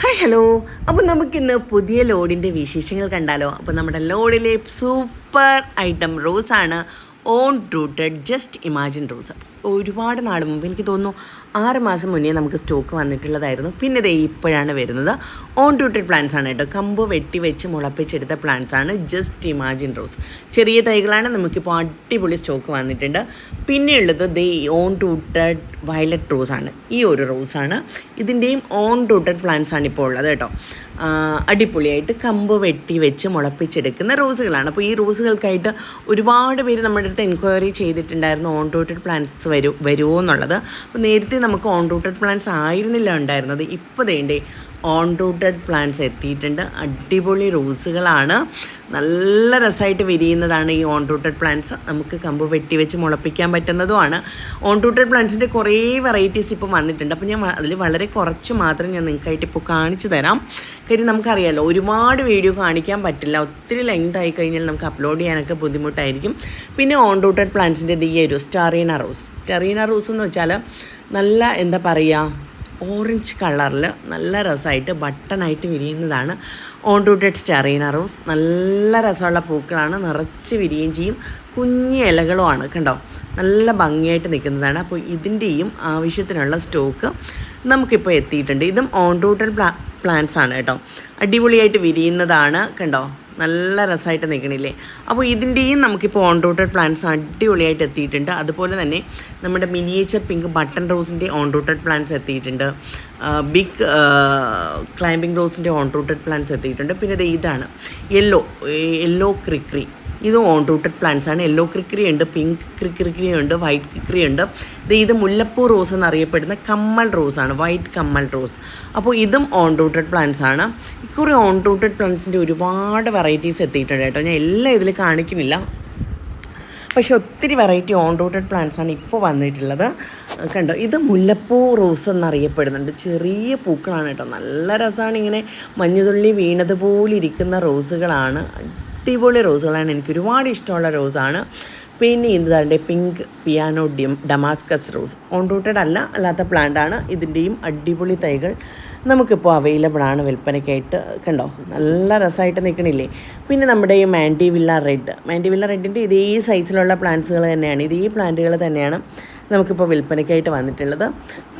Hi hello അപ്പോൾ നമുക്കിന്ന് പുതിയ ലോഡിന്റെ വിശേഷങ്ങൾ കണ്ടാലോ? അപ്പോൾ നമ്മുടെ ലോഡിലെ super item റോസാണ്. Own rooted just imagine rose ഒരുപാട് നാൾ മുമ്പ് എനിക്ക് തോന്നുന്നു ആറ് മാസം മുന്നേ നമുക്ക് സ്റ്റോക്ക് വന്നിട്ടുള്ളതായിരുന്നു. പിന്നെ ദേ ഇപ്പോഴാണ് വരുന്നത്. ഓൺ റൂട്ടഡ് പ്ലാന്റ്സ് ആണ് കേട്ടോ. കമ്പ് വെട്ടി വെച്ച് മുളപ്പിച്ചെടുത്ത പ്ലാന്റ്സ് ആണ് ജസ്റ്റ് ഇമാജിൻ റോസ് ചെറിയ തൈകളാണ് നമുക്കിപ്പോൾ അടിപൊളി സ്റ്റോക്ക് വന്നിട്ടുണ്ട്. പിന്നെയുള്ളത് ദേ ഓൺ റൂട്ടഡ് വയലറ്റ് റോസ് ആണ്. ഈ ഒരു റോസാണ് ഇതിന്റെയും ഓൺ റൂട്ടഡ് പ്ലാന്റ്സ് ആണ് ഇപ്പോൾ ഉള്ളത് കേട്ടോ. അടിപൊളിയായിട്ട് കമ്പ് വെട്ടി വെച്ച് മുളപ്പിച്ചെടുക്കുന്ന റോസുകളാണ്. അപ്പോൾ ഈ റോസുകൾക്കായിട്ട് ഒരുപാട് പേര് നമ്മുടെ അടുത്ത് എൻക്വയറി ചെയ്തിട്ടുണ്ടായിരുന്നു ഓൺ റൂട്ടഡ് പ്ലാന്റ്സ് വരൂ വരുമോ എന്നുള്ളത്. അപ്പോൾ നേരത്തെ നമുക്ക് ഓൺ റൂട്ടഡ് പ്ലാന്റ്സ് ആയിരുന്നില്ല ഉണ്ടായിരുന്നത്. ഇപ്പോൾ വേണ്ടേ ഓൺ റൂട്ടഡ് പ്ലാന്റ്സ് എത്തിയിട്ടുണ്ട്. അടിപൊളി റോസുകളാണ്. നല്ല രസമായിട്ട് വിരിയുന്നതാണ് ഈ ഓൺ റൂട്ടഡ് പ്ലാന്റ്സ് നമുക്ക് കമ്പ് വെട്ടി വെച്ച് മുളപ്പിക്കാൻ പറ്റുന്നതുമാണ്. ഓൺ റൂട്ടഡ് പ്ലാന്റ്സിന്റെ കുറേ വെറൈറ്റീസ് ഇപ്പോൾ വന്നിട്ടുണ്ട്. അപ്പോൾ ഞാൻ അതിൽ വളരെ കുറച്ച് മാത്രം ഞാൻ നിങ്ങൾക്കായിട്ട് ഇപ്പോൾ കാണിച്ചു തരാം. കാര്യം നമുക്കറിയാലോ ഒരുപാട് വീഡിയോ കാണിക്കാൻ പറ്റില്ല. ഒത്തിരി ലെങ്ത് ആയി കഴിഞ്ഞാൽ നമുക്ക് അപ്ലോഡ് ചെയ്യാനൊക്കെ ബുദ്ധിമുട്ടായിരിക്കും. പിന്നെ ഓൺ റൂട്ടഡ് പ്ലാന്റ്സിന്റെ ഈ ഒരു സ്റ്റാറീന റോസ് സ്റ്റാറീന റോസ് എന്ന് വെച്ചാൽ നല്ല എന്താ പറയുക ഓറഞ്ച് കളറിൽ നല്ല രസമായിട്ട് ബട്ടണായിട്ട് വിരിയുന്നതാണ്. ഓൺ റൂട്ടഡ് സ്റ്റെറീന റോസ് നല്ല രസമുള്ള പൂക്കളാണ്. നിറച്ച് വിരിയുകയും ചെയ്യും. കുഞ്ഞു ഇലകളുമാണ് കണ്ടോ? നല്ല ഭംഗിയായിട്ട് നിൽക്കുന്നതാണ്. അപ്പോൾ ഇതിന്റെയും ആവശ്യത്തിനുള്ള സ്റ്റോക്ക് നമുക്കിപ്പോൾ എത്തിയിട്ടുണ്ട്. ഇതും ഓൺ റൂട്ടഡ് പ്ലാ പ്ലാന്റ്സ് ആണ് കേട്ടോ. അടിപൊളിയായിട്ട് വിരിയുന്നതാണ് കണ്ടോ? നല്ല രസമായിട്ട് നിൽക്കണില്ലേ അപ്പോൾ ഇതിന്റെയും നമുക്കിപ്പോൾ ഓൺ റൂട്ടഡ് പ്ലാന്റ്സ് അടിപൊളിയായിട്ട് എത്തിയിട്ടുണ്ട്. അതുപോലെ തന്നെ നമ്മുടെ മിനിയേച്ചർ പിങ്ക് ബട്ടൺ റോസിന്റെ ഓൺ റൂട്ടഡ് പ്ലാന്റ്സ് എത്തിയിട്ടുണ്ട്. ബിഗ് ക്ലൈമ്പിംഗ് റോസിന്റെ ഓൺ റൂട്ടഡ് പ്ലാന്റ്സ് എത്തിയിട്ടുണ്ട്. പിന്നെ ഇതാണ്. യെല്ലോ യെല്ലോ ക്രിക്രി ഇത് ഓൺ റൂട്ടഡ് പ്ലാന്റ്സ് ആണ്. യെല്ലോ ക്രിക്രി ഉണ്ട് പിങ്ക് ക്രിക്രി ഉണ്ട് വൈറ്റ് ക്രിക്രി ഉണ്ട്. ഇത് ഇത് മുല്ലപ്പൂ റോസ് എന്നറിയപ്പെടുന്ന കമ്മൽ റോസ് ആണ് വൈറ്റ് കമ്മൽ റോസ് അപ്പോൾ ഇതും ഓൺ റൂട്ടഡ് പ്ലാന്റ്സ് ആണ്. ഇക്കുറി ഓൺ റൂട്ടഡ് പ്ലാന്റ്സിന്റെ ഒരുപാട് വെറൈറ്റീസ് എത്തിയിട്ടുണ്ട് കേട്ടോ. ഞാൻ എല്ലാം ഇതിൽ കാണിക്കുന്നില്ല. പക്ഷെ ഒത്തിരി വെറൈറ്റി ഓൺ റൂട്ടഡ് പ്ലാന്റ്സ് ആണ് ഇപ്പോൾ വന്നിട്ടുള്ളത്. കണ്ടോ? ഇത് മുല്ലപ്പൂ റോസ് എന്നറിയപ്പെടുന്നുണ്ട്. ചെറിയ പൂക്കളാണ് കേട്ടോ. നല്ല രസമാണ് ഇങ്ങനെ മഞ്ഞുതുള്ളി വീണതുപോലെ ഇരിക്കുന്ന റോസുകളാണ് അടിപൊളി റോസുകളാണ്. എനിക്ക് ഒരുപാട് ഇഷ്ടമുള്ള റോസാണ്. പിന്നെ ഇതാണ്ട് പിങ്ക് പിയാനോ ഡിം ഡമാസ്കസ് റോസ്. ഓൺ റൂട്ടഡ് അല്ല അല്ലാത്ത പ്ലാന്റ് ആണ്. ഇതിന്റെയും അടിപൊളി തൈകൾ നമുക്കിപ്പോൾ അവൈലബിൾ ആണ് വിൽപ്പനയ്ക്കായിട്ട്. കണ്ടോ? നല്ല രസമായിട്ട് നിൽക്കണില്ലേ പിന്നെ നമ്മുടെ ഈ mandevilla red. Mandevilla റെഡിന്റെ ഇതേ സൈസിലുള്ള പ്ലാന്റ്സുകൾ തന്നെയാണ്. ഇതേ പ്ലാന്റുകൾ തന്നെയാണ്. നമുക്കിപ്പോൾ വിൽപ്പനയ്ക്കായിട്ട് വന്നിട്ടുള്ളത്.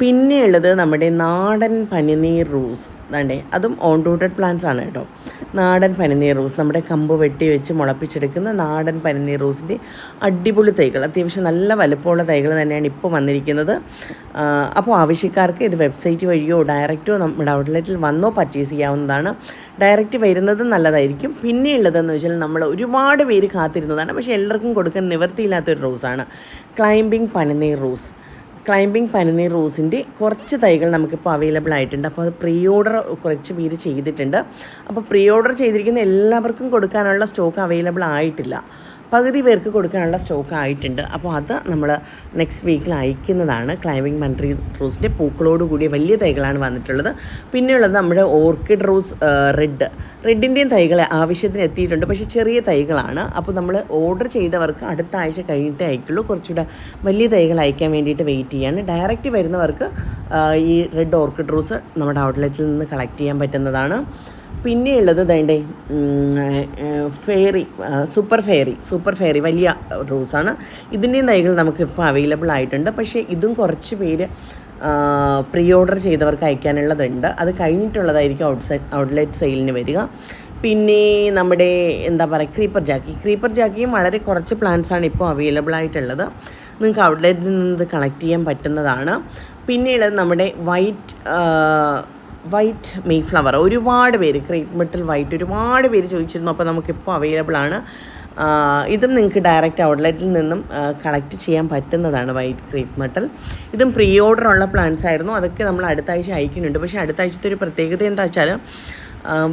പിന്നെയുള്ളത് നമ്മുടെ നാടൻ പനിനീർ റൂസ്. വേണ്ടേ അതും ഓൺ റൂട്ടഡ് പ്ലാന്റ്സ് ആണ് കേട്ടോ. നാടൻ പനിനീർ റൂസ്. നമ്മുടെ കമ്പ് വെട്ടി വെച്ച് മുളപ്പിച്ചെടുക്കുന്ന നാടൻ പനിനീർ റൂസിന്റെ അടിപൊളി തൈകൾ. അത്യാവശ്യം നല്ല വലുപ്പമുള്ള തൈകൾ തന്നെയാണ് ഇപ്പോൾ വന്നിരിക്കുന്നത്. അപ്പോൾ ആവശ്യക്കാർക്ക് ഇത് വെബ്സൈറ്റ് വഴിയോ ഡയറക്റ്റോ നമ്മുടെ ഔട്ട്ലെറ്റിൽ വന്നോ പർച്ചേസ് ചെയ്യാവുന്നതാണ്. ഡയറക്റ്റ് വരുന്നത് നല്ലതായിരിക്കും. പിന്നെ ഉള്ളതെന്ന് വെച്ചാൽ നമ്മൾ ഒരുപാട് പേര് കാത്തിരുന്നതാണ്. പക്ഷേ എല്ലാവർക്കും കൊടുക്കാൻ നിവർത്തിയില്ലാത്തൊരു റോസാണ്. ക്ലൈംബിംഗ് പനിനീർ റോസ് ക്ലൈംബിംഗ് പനിനീർ റോസിന്റെ കുറച്ച് തൈകൾ നമുക്കിപ്പോൾ അവൈലബിൾ ആയിട്ടുണ്ട്. അപ്പോൾ അത് പ്രീ ഓർഡർ കുറച്ച് പേര് ചെയ്തിട്ടുണ്ട്. അപ്പോൾ പ്രീ ഓർഡർ ചെയ്തിരിക്കുന്ന എല്ലാവർക്കും കൊടുക്കാനുള്ള സ്റ്റോക്ക് അവൈലബിൾ ആയിട്ടില്ല. പകുതി പേർക്ക് കൊടുക്കാനുള്ള സ്റ്റോക്ക് ആയിട്ടുണ്ട്. അപ്പോൾ അത് നമ്മൾ നെക്സ്റ്റ് വീക്കിൽ അയക്കുന്നതാണ് ക്ലൈംബിംഗ് മൺട്രി റോസിന്റെ പൂക്കളോട് കൂടിയ വലിയ തൈകളാണ് വന്നിട്ടുള്ളത്. പിന്നെയുള്ളത് നമ്മുടെ ഓർക്കിഡ് റോസ് റെഡ് റെഡിന്റെയും തൈകൾ ആവശ്യത്തിന് എത്തിയിട്ടുണ്ട്. പക്ഷേ ചെറിയ തൈകളാണ്. അപ്പോൾ നമ്മൾ ഓർഡർ ചെയ്തവർക്ക് അടുത്ത ആഴ്ച കഴിഞ്ഞിട്ടേ അയക്കുള്ളൂ. കുറച്ചുകൂടെ വലിയ തൈകൾ അയക്കാൻ വേണ്ടിയിട്ട് വെയിറ്റ് ചെയ്യാണ് ഡയറക്റ്റ് വരുന്നവർക്ക് ഈ റെഡ് ഓർക്കിഡ് റോസ് നമ്മുടെ ഔട്ട്ലെറ്റിൽ നിന്ന് കളക്ട് ചെയ്യാൻ പറ്റുന്നതാണ്. പിന്നെയുള്ളത് വേണ്ടേ fairy super fairy super fairy വലിയ റോസാണ് ഇതിന്റെയും തൈകൾ നമുക്ക് ഇപ്പോൾ അവൈലബിൾ ആയിട്ടുണ്ട്. പക്ഷേ ഇതും കുറച്ച് പേര് പ്രീ ഓർഡർ ചെയ്തവർക്ക് അയക്കാനുള്ളതുണ്ട്. അത് കഴിഞ്ഞിട്ടുള്ളതായിരിക്കും ഔട്ട് സൈഡ് ഔട്ട്ലെറ്റ് സെയിലിന് വരിക. പിന്നെ നമ്മുടെ എന്താ പറയുക ക്രീപ്പർ ജാക്കി ക്രീപ്പർ ജാക്കിയും വളരെ കുറച്ച് പ്ലാന്റ്സ് ആണ് ഇപ്പോൾ അവൈലബിൾ ആയിട്ടുള്ളത്. നിങ്ങൾക്ക് ഔട്ട്ലെറ്റിൽ നിന്ന് ഇത് കളക്ട് ചെയ്യാൻ പറ്റുന്നതാണ്. പിന്നീട് നമ്മുടെ വൈറ്റ് വൈറ്റ് മെയ് ഫ്ലവർ ഒരുപാട് പേര് ക്രീപ്പ് മെറ്റൽ വൈറ്റ് ഒരുപാട് പേര് ചോദിച്ചിരുന്നു. അപ്പോൾ നമുക്കിപ്പോൾ അവൈലബിൾ ആണ്. ഇതും നിങ്ങൾക്ക് ഡയറക്റ്റ് ഔട്ട്ലെറ്റിൽ നിന്നും കളക്ട് ചെയ്യാൻ പറ്റുന്നതാണ് വൈറ്റ് ക്രീപ്പ് മെറ്റൽ ഇതും പ്രീ ഓർഡർ ഉള്ള പ്ലാന്റ്സ് ആയിരുന്നു. അതൊക്കെ നമ്മൾ അടുത്ത ആഴ്ച അയക്കുന്നുണ്ട്. പക്ഷേ അടുത്ത ആഴ്ചത്തെ ഒരു പ്രത്യേകത എന്താ വെച്ചാൽ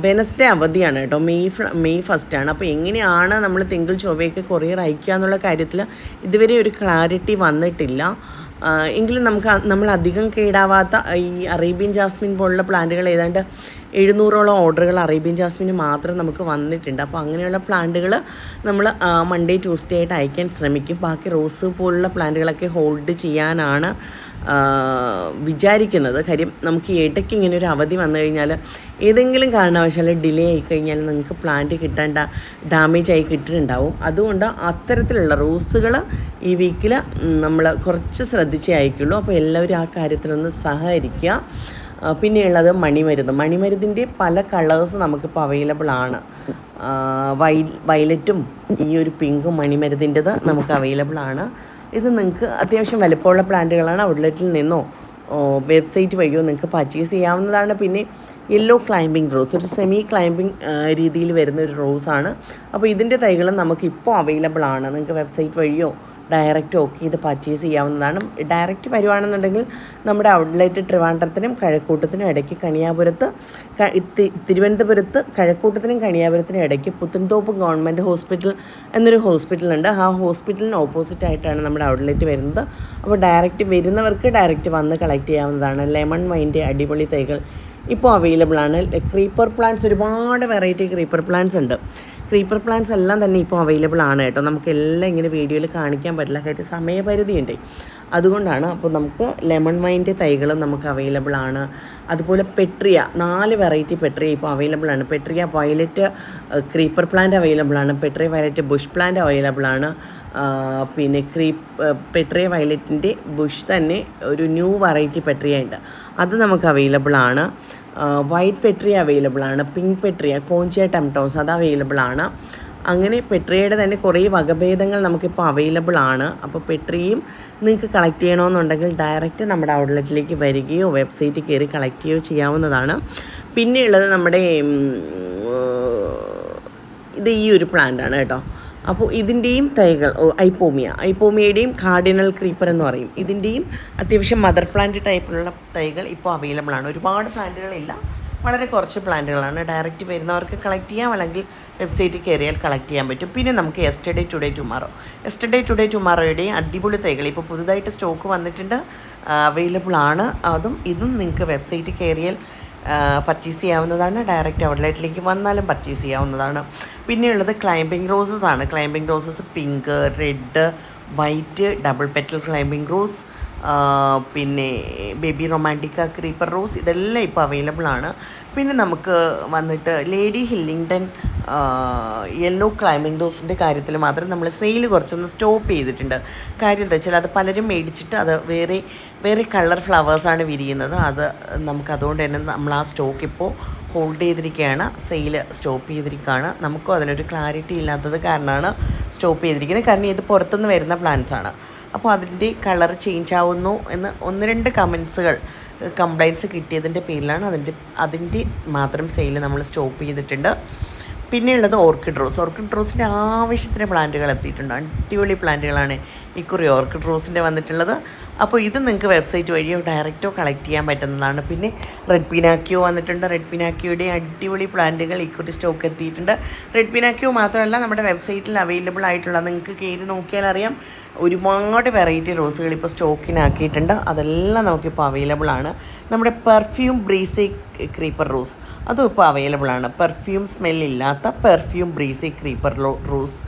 വെനസ്ഡേ അവധിയാണ് കേട്ടോ. മെയ് മെയ് ഫസ്റ്റാണ് അപ്പോൾ എങ്ങനെയാണ് നമ്മൾ തിങ്കൾ ചൊവ്വയ്ക്ക് കൊറിയർ അയക്കുക എന്നുള്ള കാര്യത്തിൽ ഇതുവരെ ഒരു ക്ലാരിറ്റി വന്നിട്ടില്ല. എങ്കിലും നമുക്ക് നമ്മൾ അധികം കേടാവാത്ത ഈ അറേബ്യൻ ജാസ്മിൻ പോലുള്ള പ്ലാന്റുകൾ ഏതാണ്ട് എഴുന്നൂറോളം ഓർഡറുകൾ അറേബ്യൻ ജാസ്മിന് മാത്രം നമുക്ക് വന്നിട്ടുണ്ട്. അപ്പോൾ അങ്ങനെയുള്ള പ്ലാന്റുകൾ നമ്മൾ മൺഡേ ട്യൂസ്ഡേ ആയിട്ട് അയക്കാൻ ശ്രമിക്കും. ബാക്കി റോസ് പോലുള്ള പ്ലാന്റുകളൊക്കെ ഹോൾഡ് ചെയ്യാനാണ് വിചാരിക്കുന്നത്. കാര്യം നമുക്ക് ഇടയ്ക്ക് ഇങ്ങനെ ഒരു അവധി വന്നു കഴിഞ്ഞാൽ ഏതെങ്കിലും കാരണവശാൽ ഡിലേ ആയി കഴിഞ്ഞാൽ നിങ്ങൾക്ക് പ്ലാന്റ് കിട്ടേണ്ട ഡാമേജ് ആയി കിട്ടിയിട്ടുണ്ടാവും അതുകൊണ്ട് അത്തരത്തിലുള്ള റോസുകൾ ഈ വീക്കിൽ നമ്മൾ കുറച്ച് ശ്രദ്ധിച്ചേ അയക്കുള്ളൂ അപ്പോൾ എല്ലാവരും ആ കാര്യത്തിലൊന്ന് സഹകരിക്കുക. പിന്നെയുള്ളത് മണിമരുന്ന്. മണിമരുന്നിന്റെ പല കളേഴ്സ് നമുക്കിപ്പോൾ അവൈലബിൾ ആണ്. വൈ വയലറ്റും ഈ ഒരു പിങ്കും മണിമരുന്നിന്റെത് നമുക്ക് അവൈലബിൾ ആണ്. ഇത് നിങ്ങൾക്ക് അത്യാവശ്യം വലുപ്പമുള്ള പ്ലാന്റുകളാണ് ഔട്ട്ലെറ്റിൽ നിന്നോ വെബ്സൈറ്റ് വഴിയോ നിങ്ങൾക്ക് പർച്ചേസ് ചെയ്യാവുന്നതാണ്. പിന്നെ യെല്ലോ ക്ലൈമ്പിംഗ് റോസ് ഒരു സെമി ക്ലൈമ്പിംഗ് രീതിയിൽ വരുന്ന ഒരു റോസാണ് അപ്പോൾ ഇതിന്റെ തൈകളും നമുക്ക് ഇപ്പോൾ അവൈലബിൾ ആണ്. നിങ്ങൾക്ക് വെബ്സൈറ്റ് വഴിയോ ഡയറക്റ്റ് ഓക്കെ ചെയ്ത് പർച്ചേസ് ചെയ്യാവുന്നതാണ്. ഡയറക്റ്റ് വരുവാണെന്നുണ്ടെങ്കിൽ നമ്മുടെ ഔട്ട്ലെറ്റ് ട്രിവാൻഡ്രത്തിനും കഴക്കൂട്ടത്തിനും ഇടയ്ക്ക് കണിയാപുരത്ത് തിരുവനന്തപുരത്ത് കഴക്കൂട്ടത്തിനും കണിയാപുരത്തിനും ഇടയ്ക്ക് പുത്തൻതോപ്പ് ഗവൺമെന്റ് ഹോസ്പിറ്റൽ എന്നൊരു ഹോസ്പിറ്റലുണ്ട് ആ ഹോസ്പിറ്റലിന് ഓപ്പോസിറ്റ് ആയിട്ടാണ് നമ്മുടെ ഔട്ട്ലെറ്റ് വരുന്നത്. അപ്പോൾ ഡയറക്റ്റ് വരുന്നവർക്ക് ഡയറക്റ്റ് വന്ന് കളക്ട് ചെയ്യാവുന്നതാണ്. ലെമൺ വൈന്റെ അടിപൊളി തൈകൾ ഇപ്പോൾ അവൈലബിൾ ആണ്. ക്രീപ്പർ പ്ലാന്റ്സ് ഒരുപാട് വെറൈറ്റി ക്രീപ്പർ പ്ലാന്റ്സ് ഉണ്ട്. ക്രീപ്പർ പ്ലാന്റ്സ് എല്ലാം തന്നെ ഇപ്പോൾ അവൈലബിൾ ആണ് കേട്ടോ. നമുക്ക് എല്ലാം ഇങ്ങനെ വീഡിയോയിൽ കാണിക്കാൻ പറ്റില്ല. കാര്യം സമയപരിധിയുണ്ട് അതുകൊണ്ടാണ് അപ്പോൾ നമുക്ക് ലെമൺ വൈന്റെ തൈകളും നമുക്ക് അവൈലബിൾ ആണ്. അതുപോലെ പെട്രിയ നാല് വെറൈറ്റി പെട്രിയ ഇപ്പോൾ അവൈലബിൾ ആണ്. Petrea violet creeper plant available ആണ്. Petrea violet bush plant available ആണ്. പിന്നെ ക്രീപ്പ് പെട്രിയ വയലറ്റിന്റെ ബുഷ് തന്നെ ഒരു ന്യൂ വെറൈറ്റി പെട്രിയ ഉണ്ട്. അത് നമുക്ക് അവൈലബിൾ ആണ്. വൈറ്റ് പെട്രിയ അവൈലബിൾ ആണ് പിങ്ക് പെട്രിയ കോഞ്ചിയ ടംടോസ് അത് അവൈലബിൾ ആണ്. അങ്ങനെ പെട്രിയയുടെ തന്നെ കുറേ വകഭേദങ്ങൾ നമുക്കിപ്പോൾ അവൈലബിൾ ആണ്. അപ്പോൾ പെട്രിയും നിങ്ങൾക്ക് കളക്ട് ചെയ്യണമെന്നുണ്ടെങ്കിൽ ഡയറക്റ്റ് നമ്മുടെ ഔട്ട്ലെറ്റിലേക്ക് വരികയോ വെബ്സൈറ്റിൽ കയറി കളക്ട് ചെയ്യുകയോ ചെയ്യാവുന്നതാണ്. പിന്നെയുള്ളത് നമ്മുടെ ഇത് ഈ ഒരു പ്ലാന്റ് ആണ് കേട്ടോ. അപ്പോൾ ഇതിന്റെയും തൈകൾ ഐപ്പോമിയ ഐപ്പോമിയയുടെയും കാർഡിനൽ ക്രീപ്പർ എന്ന് പറയും. ഇതിന്റെയും അത്യാവശ്യം മദർ പ്ലാന്റ് ടൈപ്പിലുള്ള തൈകൾ ഇപ്പോൾ അവൈലബിൾ ആണ്. ഒരുപാട് പ്ലാന്റുകളില്ല. വളരെ കുറച്ച് പ്ലാന്റുകളാണ്. ഡയറക്റ്റ് വരുന്നവർക്ക് കളക്ട് ചെയ്യാം അല്ലെങ്കിൽ വെബ്സൈറ്റിൽ കയറിയാൽ കളക്ട് ചെയ്യാൻ പറ്റും. പിന്നെ നമുക്ക് yesterday today tomorrow yesterday today ടുമാറോയുടെയും അടിപൊളി തൈകൾ ഇപ്പോൾ പുതുതായിട്ട് സ്റ്റോക്ക് വന്നിട്ടുണ്ട്. അവൈലബിൾ ആണ്. അതും ഇതും നിങ്ങൾക്ക് വെബ്സൈറ്റിൽ കയറിയാൽ പർച്ചേസ് ചെയ്യാവുന്നതാണ്. ഡയറക്റ്റ് ഔട്ട്ലെറ്റിലേക്ക് വന്നാലും പർച്ചേസ് ചെയ്യാവുന്നതാണ്. പിന്നെയുള്ളത് ക്ലൈംബിംഗ് റോസസ് ആണ്. Climbing roses pink red white double petal climbing rose പിന്നെ ബേബി റൊമാന്റിക്ക ക്രീപ്പർ റോസ് ഇതെല്ലാം ഇപ്പോൾ അവൈലബിൾ ആണ്. പിന്നെ നമുക്ക് വന്നിട്ട് ലേഡി ഹില്ലിങ്ടൺ യെല്ലോ ക്ലൈമ്പിംഗ് ഡോസിന്റെ കാര്യത്തിൽ മാത്രം നമ്മൾ സെയിൽ കുറച്ചൊന്ന് സ്റ്റോപ്പ് ചെയ്തിട്ടുണ്ട്. കാര്യം എന്താ വെച്ചാൽ അത് പലരും മേടിച്ചിട്ട് അത് വേറെ വേറെ കളർ ഫ്ലവേഴ്സാണ് വിരിയുന്നത്. അത് നമുക്ക് അതുകൊണ്ട് തന്നെ നമ്മൾ ആ സ്റ്റോക്ക് ഇപ്പോൾ ഹോൾഡ് ചെയ്തിരിക്കുകയാണ്. സെയിൽ സ്റ്റോപ്പ് ചെയ്തിരിക്കുകയാണ്. നമുക്കും അതിനൊരു ക്ലാരിറ്റി ഇല്ലാത്തത് കാരണമാണ് സ്റ്റോപ്പ് ചെയ്തിരിക്കുന്നത്. കാരണം ഇത് പുറത്തുനിന്ന് വരുന്ന പ്ലാന്റ്സാണ് അപ്പോൾ അതിന്റെ കളർ ചേഞ്ച് ആവുന്നു എന്ന് ഒന്ന് രണ്ട് കമൻസുകൾ കംപ്ലൈന്റ്സ് കിട്ടിയതിന്റെ പേരിലാണ് അതിന്റെ അതിന്റെ മാത്രം സെയിൽ നമ്മൾ സ്റ്റോപ്പ് ചെയ്തിട്ടുണ്ട്. പിന്നെയുള്ളത് ഓർക്കിഡ് റോസ് ഓർക്കിഡ് റോസിന്റെ ആവശ്യത്തിന് പ്ലാന്റുകൾ എത്തിയിട്ടുണ്ട്. അടിപൊളി പ്ലാന്റുകളാണ് ഇക്കുറി ഓർക്കിഡ് റോസിന്റെ വന്നിട്ടുള്ളത്. അപ്പോൾ ഇത് നിങ്ങൾക്ക് വെബ്സൈറ്റ് വഴിയോ ഡയറക്റ്റോ കളക്ട് ചെയ്യാൻ പറ്റുന്നതാണ്. പിന്നെ റെഡ് പിനാക്കിയോ വന്നിട്ടുണ്ട്. റെഡ് പിനാക്കിയോയുടെ അടിപൊളി പ്ലാന്റുകൾ ഇക്കുറി സ്റ്റോക്ക് എത്തിയിട്ടുണ്ട്. റെഡ് പിനാക്കിയോ മാത്രമല്ല നമ്മുടെ വെബ്സൈറ്റിൽ അവൈലബിൾ ആയിട്ടുള്ള നിങ്ങൾക്ക് കയറി നോക്കിയാൽ അറിയാം ഒരുപാട് വെറൈറ്റി റോസുകൾ ഇപ്പോൾ സ്റ്റോക്കിനാക്കിയിട്ടുണ്ട് അതെല്ലാം നമുക്കിപ്പോൾ അവൈലബിൾ ആണ്. നമ്മുടെ പെർഫ്യൂം ബ്രീസി ക്രീപ്പർ റോസ് അതും ഇപ്പോൾ അവൈലബിൾ ആണ്. പെർഫ്യൂം സ്മെല്ലില്ലാത്ത പെർഫ്യൂം ബ്രീസി ക്രീപ്പർ റോസ്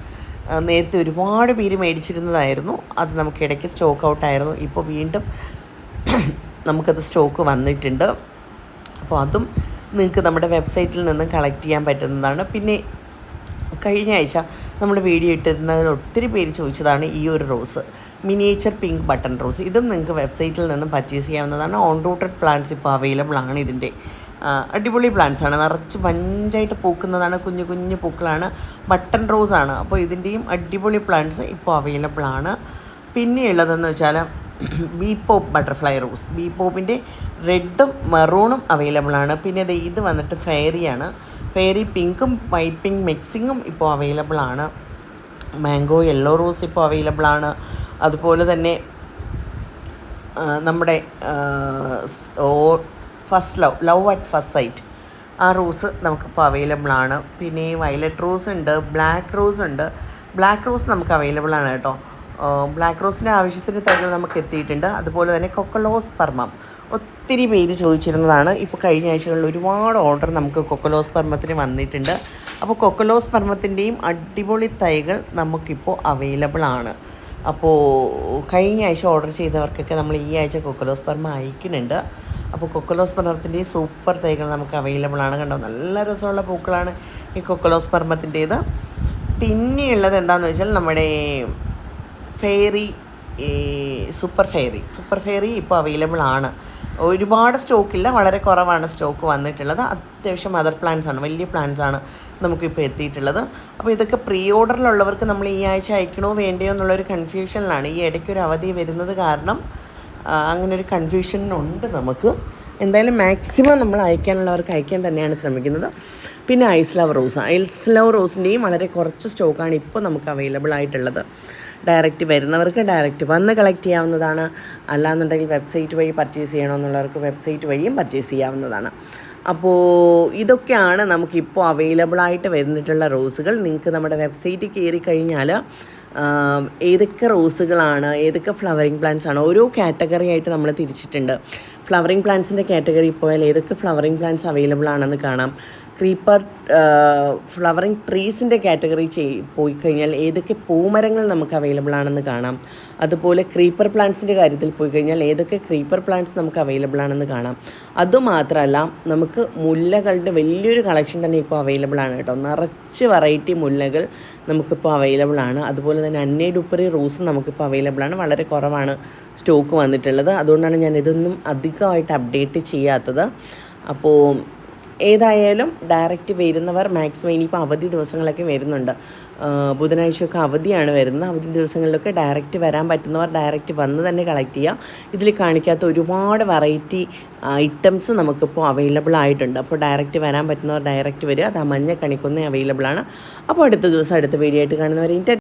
നേരത്തെ ഒരുപാട് പേര് മേടിച്ചിരുന്നതായിരുന്നു. അത് നമുക്ക് ഇടയ്ക്ക് സ്റ്റോക്ക് ഔട്ടായിരുന്നു ഇപ്പോൾ വീണ്ടും നമുക്കത് സ്റ്റോക്ക് വന്നിട്ടുണ്ട്. അപ്പോൾ അതും നിങ്ങൾക്ക് നമ്മുടെ വെബ്സൈറ്റിൽ നിന്ന് കളക്ട് ചെയ്യാൻ പറ്റുന്നതാണ്. പിന്നെ കഴിഞ്ഞ ആഴ്ച നമ്മൾ വീഡിയോ ഇട്ടിരുന്നതിൽ ഒത്തിരി പേര് ചോദിച്ചതാണ് ഈ ഒരു rose. Miniature pink button rose. ഇതും നിങ്ങൾക്ക് വെബ്സൈറ്റിൽ നിന്നും പർച്ചേസ് ചെയ്യാവുന്നതാണ്. ഓൺ റൂട്ടഡ് പ്ലാന്റ്സ് ഇപ്പോൾ അവൈലബിൾ ആണ് ഇതിന്റെ. അടിപൊളി പ്ലാന്റ്സ് ആണ്. നിറച്ച് പഞ്ചായിട്ട് പൂക്കുന്നതാണ്. കുഞ്ഞു കുഞ്ഞു പൂക്കളാണ്. ബട്ടൺ റോസ് ആണ്. അപ്പോൾ ഇതിന്റെയും അടിപൊളി പ്ലാന്റ്സ് ഇപ്പോൾ അവൈലബിൾ ആണ്. പിന്നെ ഉള്ളതെന്ന് വെച്ചാൽ bee pop butterfly rose bee പോപ്പിന്റെ റെഡും മെറൂണും അവൈലബിൾ ആണ്. പിന്നെ ഇത് വന്നിട്ട് ഫെയറിയാണ് ഫെയറി പിങ്കും വൈറ്റ് പിങ്ക് മിക്സിങ്ങും ഇപ്പോൾ അവൈലബിൾ ആണ്. മാംഗോ യെല്ലോ റോസ് ഇപ്പോൾ അവൈലബിൾ ആണ്. അതുപോലെ തന്നെ നമ്മുടെ ഓ first love love at first sight ആ റോസ് നമുക്കിപ്പോൾ അവൈലബിൾ ആണ്. പിന്നെ വയലറ്റ് റോസ് ഉണ്ട് ബ്ലാക്ക് റോസ് ഉണ്ട്. ബ്ലാക്ക് റോസ് നമുക്ക് അവൈലബിൾ ആണ് കേട്ടോ. ബ്ലാക്ക് റോസിന്റെ ആവശ്യത്തിന് തൈകൾ നമുക്ക് എത്തിയിട്ടുണ്ട്. അതുപോലെ തന്നെ കൊക്കലോസ് പർമ്മം ഒത്തിരി പേര് ചോദിച്ചിരുന്നതാണ്. ഇപ്പോൾ കഴിഞ്ഞ ആഴ്ചകളിൽ ഒരുപാട് ഓർഡർ നമുക്ക് കൊക്കലോസ് പർമ്മത്തിന് വന്നിട്ടുണ്ട്. അപ്പോൾ കൊക്കലോസ് പർമ്മത്തിന്റെയും അടിപൊളി തൈകൾ നമുക്കിപ്പോൾ അവൈലബിൾ ആണ്. അപ്പോൾ കഴിഞ്ഞ ആഴ്ച ഓർഡർ ചെയ്തവർക്കൊക്കെ നമ്മൾ ഈ ആഴ്ച കൊക്കലോസ് പർമ്മ അയക്കുന്നുണ്ട്. അപ്പോൾ കൊക്കലോസ് കൊക്കലോസ്പർമത്തിന്റെ സൂപ്പർ തൈകൾ നമുക്ക് അവൈലബിൾ ആണ്. കണ്ടോ? നല്ല രസമുള്ള പൂക്കളാണ് ഈ കൊക്കലോസ് പർമ്മത്തിന്റേത് പിന്നെയുള്ളത് എന്താണെന്ന് വെച്ചാൽ നമ്മുടെ ഫെയറി ഈ സൂപ്പർ ഫെയറി. സൂപ്പർ ഫെയറി ഇപ്പോൾ അവൈലബിൾ ആണ്. ഒരുപാട് സ്റ്റോക്കില്ല വളരെ കുറവാണ് സ്റ്റോക്ക് വന്നിട്ടുള്ളത്. അത്യാവശ്യം മദർ പ്ലാന്റ്സ് ആണ് വലിയ പ്ലാന്റ്സ് ആണ് നമുക്കിപ്പോൾ എത്തിയിട്ടുള്ളത്. അപ്പോൾ ഇതൊക്കെ പ്രീ ഓർഡറിലുള്ളവർക്ക് നമ്മൾ ഈ ആഴ്ച അയക്കണോ വേണ്ടയോ എന്നുള്ളൊരു കൺഫ്യൂഷനിലാണ് ഈ ഇടയ്ക്ക് ഒരു അവധി വരുന്നത് കാരണം അങ്ങനെ ഒരു കൺഫ്യൂഷൻ ഉണ്ട് നമുക്ക്. എന്തായാലും മാക്സിമം നമ്മൾ അയക്കാനുള്ളവർക്ക് അയക്കാൻ തന്നെയാണ് ശ്രമിക്കുന്നത്. പിന്നെ ice love rose. Ice love റോസിന്റെയും വളരെ കുറച്ച് സ്റ്റോക്കാണ് ഇപ്പോൾ നമുക്ക് അവൈലബിൾ ആയിട്ടുള്ളത്. ഡയറക്റ്റ് വരുന്നവർക്ക് ഡയറക്റ്റ് വന്ന് കളക്ട് ചെയ്യാവുന്നതാണ്. അല്ലാന്നുണ്ടെങ്കിൽ വെബ്സൈറ്റ് വഴി പർച്ചേസ് ചെയ്യണമെന്നുള്ളവർക്ക് വെബ്സൈറ്റ് വഴിയും പർച്ചേസ് ചെയ്യാവുന്നതാണ്. അപ്പോൾ ഇതൊക്കെയാണ് നമുക്കിപ്പോൾ അവൈലബിൾ ആയിട്ട് വരുന്നിട്ടുള്ള റോസുകൾ നിങ്ങൾക്ക് നമ്മുടെ വെബ്സൈറ്റിൽ കയറി കഴിഞ്ഞാൽ ഏതൊക്കെ റോസുകളാണ് ഏതൊക്കെ ഫ്ലവറിങ് പ്ലാന്റ്സ് ആണ് ഓരോ കാറ്റഗറി ആയിട്ട് നമ്മൾ തിരിച്ചിട്ടുണ്ട്. ഫ്ലവറിങ് പ്ലാന്റ്സിന്റെ കാറ്റഗറി പോയാൽ ഏതൊക്കെ ഫ്ലവറിങ് പ്ലാന്റ്സ് അവൈലബിൾ ആണെന്ന് കാണാം. ക്രീപ്പർ ഫ്ലവറിങ് ട്രീസിന്റെ കാറ്റഗറി ചെയ് പോയി കഴിഞ്ഞാൽ ഏതൊക്കെ പൂമരങ്ങൾ നമുക്ക് അവൈലബിൾ ആണെന്ന് കാണാം. അതുപോലെ ക്രീപ്പർ പ്ലാന്റ്സിന്റെ കാര്യത്തിൽ പോയി കഴിഞ്ഞാൽ ഏതൊക്കെ ക്രീപ്പർ പ്ലാന്റ്സ് നമുക്ക് അവൈലബിൾ ആണെന്ന് കാണാം. അതുമാത്രമല്ല നമുക്ക് മുല്ലകളുടെ വലിയൊരു കളക്ഷൻ തന്നെ ഇപ്പോൾ അവൈലബിൾ ആണ് കേട്ടോ. നിറച്ച് വെറൈറ്റി മുല്ലകൾ നമുക്കിപ്പോൾ അവൈലബിൾ ആണ്. അതുപോലെ തന്നെ അന്നേടുപ്പറി റോസ് നമുക്കിപ്പോൾ അവൈലബിൾ ആണ്. വളരെ കുറവാണ് സ്റ്റോക്ക് വന്നിട്ടുള്ളത്. അതുകൊണ്ടാണ് ഞാൻ ഇതൊന്നും അധികമായിട്ട് അപ്ഡേറ്റ് ചെയ്യാത്തത്. അപ്പോൾ ഏതായാലും ഡയറക്റ്റ് വരുന്നവർ മാക്സിമം ഇനിയിപ്പോൾ അവധി ദിവസങ്ങളൊക്കെ വരുന്നുണ്ട്. ബുധനാഴ്ചയൊക്കെ അവധിയാണ് വരുന്നത്. അവധി ദിവസങ്ങളിലൊക്കെ ഡയറക്റ്റ് വരാൻ പറ്റുന്നവർ ഡയറക്റ്റ് വന്ന് തന്നെ കളക്ട് ചെയ്യുക ഇതിൽ കാണിക്കാത്ത ഒരുപാട് വെറൈറ്റി ഐറ്റംസ് നമുക്കിപ്പോൾ അവൈലബിൾ ആയിട്ടുണ്ട്. അപ്പോൾ ഡയറക്റ്റ് വരാൻ പറ്റുന്നവർ ഡയറക്റ്റ് വരിക. അത് ആ മഞ്ഞ കണിക്കൊന്നേ അവൈലബിൾ ആണ്. അപ്പോൾ അടുത്ത ദിവസം അടുത്ത വീഡിയോ ആയിട്ട് കാണുന്നവരെ